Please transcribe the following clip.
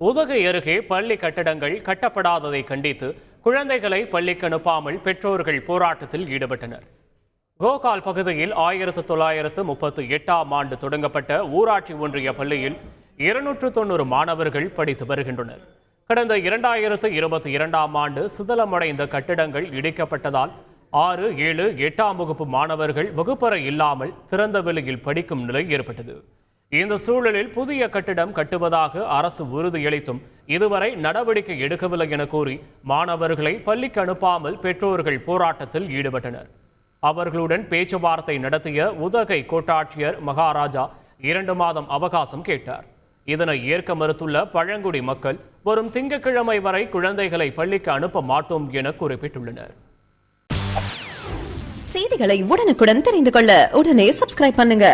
உதகை அருகே பள்ளி கட்டடங்கள் கட்டப்படாததை கண்டித்து குழந்தைகளை பள்ளிக்கு அனுப்பாமல் பெற்றோர்கள் போராட்டத்தில் ஈடுபட்டனர். கோகால் பகுதியில் ஆயிரத்து தொள்ளாயிரத்து முப்பத்து எட்டாம் ஆண்டு தொடங்கப்பட்ட ஊராட்சி ஒன்றிய பள்ளியில் இருநூற்று தொண்ணூறு மாணவர்கள் படித்து வருகின்றனர். கடந்த இரண்டாயிரத்து இருபத்தி இரண்டாம் ஆண்டு சிதலமடைந்த கட்டிடங்கள் இடிக்கப்பட்டதால் ஆறு ஏழு எட்டாம் வகுப்பு மாணவர்கள் வகுப்பறை இல்லாமல் திறந்த வெளியில் படிக்கும் நிலை ஏற்பட்டது. இந்த சூழலில் புதிய கட்டிடம் கட்டுவதாக அரசு உறுதியளித்தும் இதுவரை நடவடிக்கை எடுக்கவில்லை என கூறி மாணவர்களை பள்ளிக்கு அனுப்பாமல் பெற்றோர்கள் போராட்டத்தில் ஈடுபட்டனர். அவர்களுடன் பேச்சுவார்த்தை நடத்திய உதகை கோட்டாட்சியர் மகாராஜா இரண்டு மாதம் அவகாசம் கேட்டார். இதனை ஏற்க மறுத்துள்ள பழங்குடி மக்கள் வரும் திங்கட்கிழமை வரை குழந்தைகளை பள்ளிக்கு அனுப்ப மாட்டோம் என குறிப்பிட்டுள்ளனர். செய்திகளை உடனுக்குடன் தெரிந்து கொள்ள உடனே சப்ஸ்கிரைப் பண்ணுங்க.